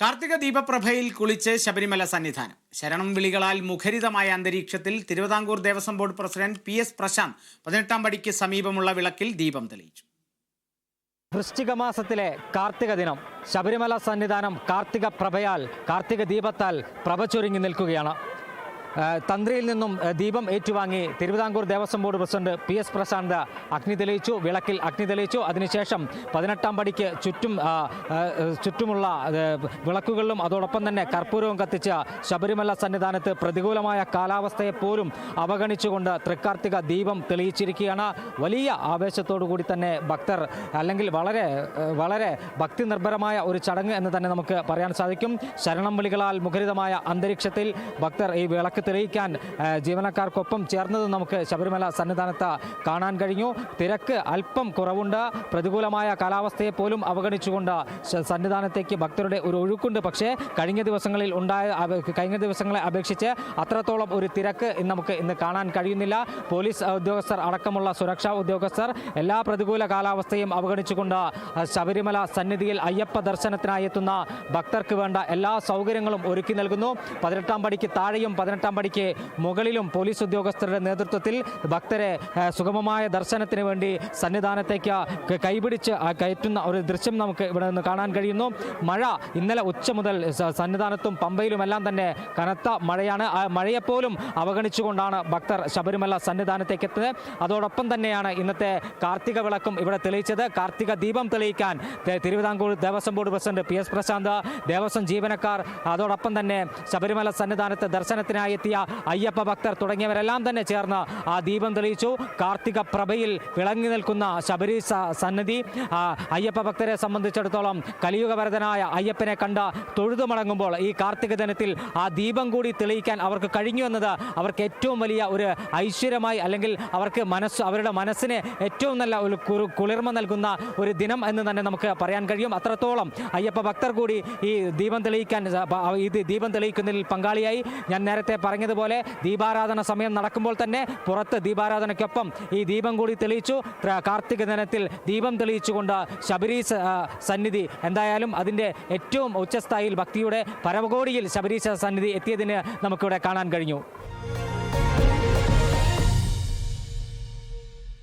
കാർത്തിക ദീപപ്രഭയിൽ കുളിച്ച് ശബരിമല സന്നിധാനം. ശരണം വിളികളാൽ മുഖരിതമായ അന്തരീക്ഷത്തിൽ Thiruvithamkoor Devaswom board president P S Prashanth പതിനെട്ടാം പടിക്ക് സമീപമുള്ള വിളക്കിൽ ദീപം തെളിയിച്ചു. വൃശ്ചിക മാസത്തിലെ കാർത്തിക ദിനം. ശബരിമല സന്നിധാനം കാർത്തിക പ്രഭയാൽ കാർത്തിക ദീപത്താൽ പ്രഭ ചൊരുങ്ങി നിൽക്കുകയാണ്. തന്ത്രിയിൽ നിന്നും ദീപം ഏറ്റുവാങ്ങി Thiruvithamkoor Devaswom board president P S Prashanth അഗ്നി തെളിയിച്ചു വിളക്കിൽ അഗ്നി തെളിയിച്ചു. അതിനുശേഷം പതിനെട്ടാം പടിക്ക് ചുറ്റും ചുറ്റുമുള്ള വിളക്കുകളിലും അതോടൊപ്പം തന്നെ കർപ്പൂരവും കത്തിച്ച് ശബരിമല സന്നിധാനത്ത് പ്രതികൂലമായ കാലാവസ്ഥയെ പോലും അവഗണിച്ചുകൊണ്ട് തൃക്കാർത്തിക ദീപം തെളിയിച്ചിരിക്കുകയാണ്. വലിയ ആവേശത്തോടു കൂടി തന്നെ ഭക്തർ അല്ലെങ്കിൽ വളരെ വളരെ ഭക്തി നിർഭരമായ ഒരു ചടങ്ങ് എന്ന് തന്നെ നമുക്ക് പറയാൻ സാധിക്കും. ശരണം വിളികളാൽ മുഖരിതമായ അന്തരീക്ഷത്തിൽ ഭക്തർ ഈ വിളക്ക് തെളിയിക്കാൻ ജീവനക്കാർക്കൊപ്പം ചേർന്നത് നമുക്ക് ശബരിമല സന്നിധാനത്ത് കാണാൻ കഴിഞ്ഞു. തിരക്ക് അല്പം കുറവുണ്ട്. പ്രതികൂലമായ കാലാവസ്ഥയെ പോലും അവഗണിച്ചുകൊണ്ട് സന്നിധാനത്തേക്ക് ഭക്തരുടെ ഒരു ഒഴുക്കുണ്ട്. പക്ഷേ കഴിഞ്ഞ ദിവസങ്ങളിൽ ഉണ്ടായ കഴിഞ്ഞ ദിവസങ്ങളെ അപേക്ഷിച്ച് അത്രത്തോളം ഒരു തിരക്ക് നമുക്ക് ഇന്ന് കാണാൻ കഴിയുന്നില്ല. പോലീസ് ഉദ്യോഗസ്ഥർ അടക്കമുള്ള സുരക്ഷാ ഉദ്യോഗസ്ഥർ എല്ലാ പ്രതികൂല കാലാവസ്ഥയും അവഗണിച്ചുകൊണ്ട് ശബരിമല സന്നിധിയിൽ അയ്യപ്പ ദർശനത്തിനായി എത്തുന്ന ഭക്തർക്ക് വേണ്ട എല്ലാ സൗകര്യങ്ങളും ഒരുക്കി നൽകുന്നു. പതിനെട്ടാം പടിക്ക് താഴെയും പതിനെട്ടാം പടിക്ക് മുകളിലും പോലീസ് ഉദ്യോഗസ്ഥരുടെ നേതൃത്വത്തിൽ ഭക്തരെ സുഗമമായ ദർശനത്തിന് വേണ്ടി സന്നിധാനത്തേക്ക് കൈപിടിച്ച് കയറ്റുന്ന ഒരു ദൃശ്യം നമുക്ക് ഇവിടെ നിന്ന് കാണാൻ കഴിയുന്നു. മഴ ഇന്നലെ ഉച്ച മുതൽ സന്നിധാനത്തും പമ്പയിലുമെല്ലാം തന്നെ കനത്ത മഴയാണ്. ആ മഴയെപ്പോലും അവഗണിച്ചുകൊണ്ടാണ് ഭക്തർ ശബരിമല സന്നിധാനത്തേക്ക് എത്തുന്നത്. അതോടൊപ്പം തന്നെയാണ് ഇന്നത്തെ കാർത്തിക വിളക്കും ഇവിടെ തെളിയിച്ചത്. കാർത്തിക ദീപം തെളിയിക്കാൻ Thiruvithamkoor Devaswom board president P S Prashanth Devaswom ജീവനക്കാർ അതോടൊപ്പം തന്നെ ശബരിമല സന്നിധാനത്തെ ദർശനത്തിനായി എത്തിയ അയ്യപ്പ ഭക്തർ തുടങ്ങിയവരെല്ലാം തന്നെ ചേർന്ന് ആ ദീപം തെളിയിച്ചു. കാർത്തിക പ്രഭയിൽ വിളങ്ങി നിൽക്കുന്ന ശബരി സന്നദ്ധി അയ്യപ്പ ഭക്തരെ സംബന്ധിച്ചിടത്തോളം കലിയുഗവരതനായ അയ്യപ്പനെ കണ്ട തൊഴുതു മടങ്ങുമ്പോൾ ഈ കാർത്തിക ദിനത്തിൽ ആ ദീപം കൂടി തെളിയിക്കാൻ അവർക്ക് കഴിഞ്ഞു എന്നത് അവർക്ക് ഏറ്റവും വലിയ ഒരു ഐശ്വര്യമായി അല്ലെങ്കിൽ അവർക്ക് മനസ്സ് അവരുടെ മനസ്സിന് ഏറ്റവും നല്ല ഒരു കുളിർമ നൽകുന്ന ഒരു ദിനം എന്ന് തന്നെ നമുക്ക് പറയാൻ കഴിയും. അത്രത്തോളം അയ്യപ്പ ഭക്തർ കൂടി ഈ ദീപം തെളിയിക്കാൻ ഇത് ദീപം തെളിയിക്കുന്നതിൽ പങ്കാളിയായി. ഞാൻ നേരത്തെ പറഞ്ഞതുപോലെ ദീപാരാധന സമയം നടക്കുമ്പോൾ തന്നെ പുറത്ത് ദീപാരാധനയ്ക്കൊപ്പം ഈ ദീപം കൂടി തെളിയിച്ചു. കാർത്തിക ദിനത്തിൽ ദീപം തെളിയിച്ചുകൊണ്ട് ശബരി സന്നിധി എന്തായാലും അതിന്റെ ഏറ്റവും ഉച്ചസ്ഥായിയിൽ ഭക്തിയുടെ പരമകോടിയിൽ ശബരീശ സന്നിധി എത്തിയതിന് നമുക്കിവിടെ കാണാൻ കഴിഞ്ഞു.